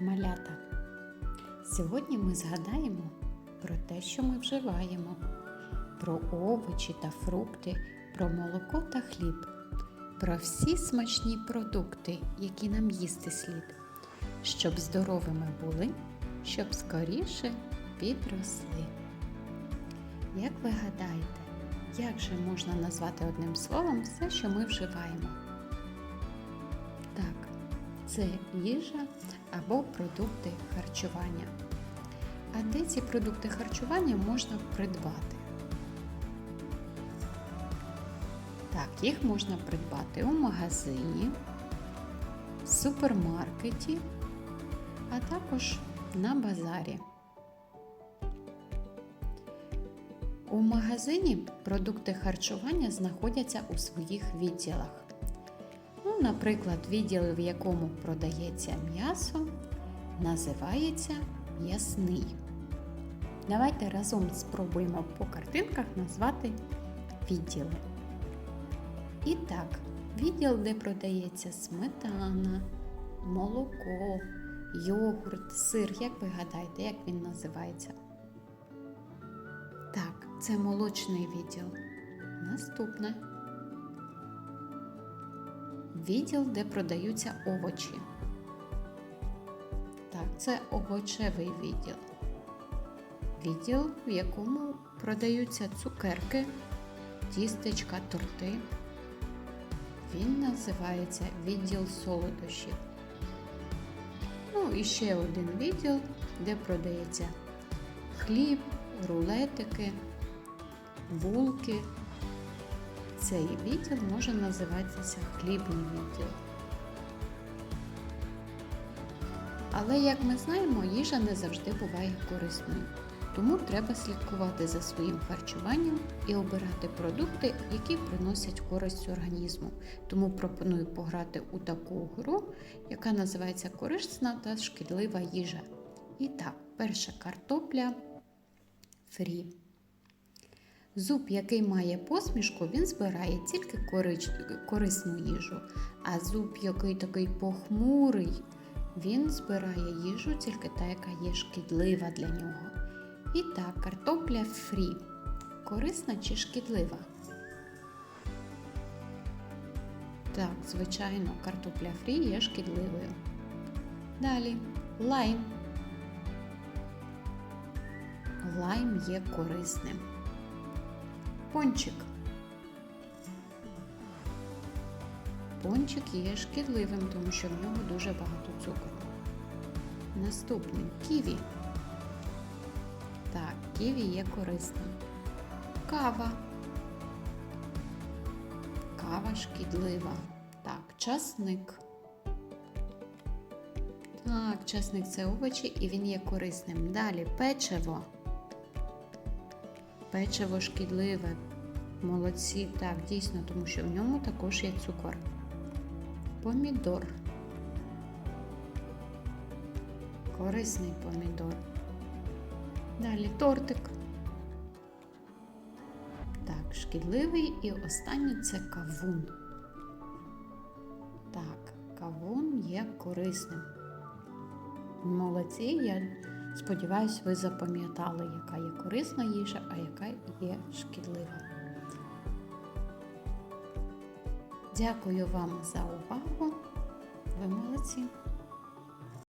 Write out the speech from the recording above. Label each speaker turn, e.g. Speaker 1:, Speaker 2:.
Speaker 1: малята! Сьогодні ми згадаємо про те, що ми вживаємо, про овочі та фрукти, про молоко та хліб, про всі смачні продукти, які нам їсти слід, щоб здоровими були, щоб скоріше підросли. Як ви гадаєте, як же можна назвати одним словом все, що ми вживаємо? Це їжа або продукти харчування. А де ці продукти харчування можна придбати? Так, їх можна придбати у магазині, в супермаркеті, а також на базарі. У магазині продукти харчування знаходяться у своїх відділах. Наприклад, відділ, в якому продається м'ясо, називається м'ясний. Давайте разом спробуємо по картинках назвати відділи. І так, відділ, де продається сметана, молоко, йогурт, сир. Як ви гадаєте, як він називається? Так, це молочний відділ. Наступне. Відділ, де продаються овочі. Так, це овочевий відділ. Відділ, в якому продаються цукерки, тістечка, торти. Він називається відділ солодощів. Ну і ще один відділ, де продається хліб, рулетики, булки. Цей відділ може називатися хлібний відділ. Але, як ми знаємо, їжа не завжди буває корисною. Тому треба слідкувати за своїм харчуванням і обирати продукти, які приносять користь організму. Тому пропоную пограти у таку гру, яка називається корисна та шкідлива їжа. І так, перша картопля фрі. Зуб, який має посмішку, він збирає тільки корич... корисну їжу, а зуб, який такий похмурий, він збирає їжу тільки та, яка є шкідлива для нього. І так, картопля фрі. Корисна чи шкідлива? Так, звичайно, картопля фрі є шкідливою. Далі лайм. Лайм є корисним. Пончик. Пончик є шкідливим, тому що в нього дуже багато цукру. Наступний ківі. Так, ківі є корисним. Кава. Кава шкідлива. Так, часник. Так, часник це овочі і він є корисним. Далі печиво. Печиво шкідливе. Молодці, так, дійсно, тому що в ньому також є цукор. Помідор. Корисний помідор. Далі тортик. Так, шкідливий і останнє це кавун. Так, кавун є корисним. Молодці, я сподіваюся, ви запам'ятали, яка є корисна їжа, а яка є шкідлива. Дякую вам за увагу. Ви молодці!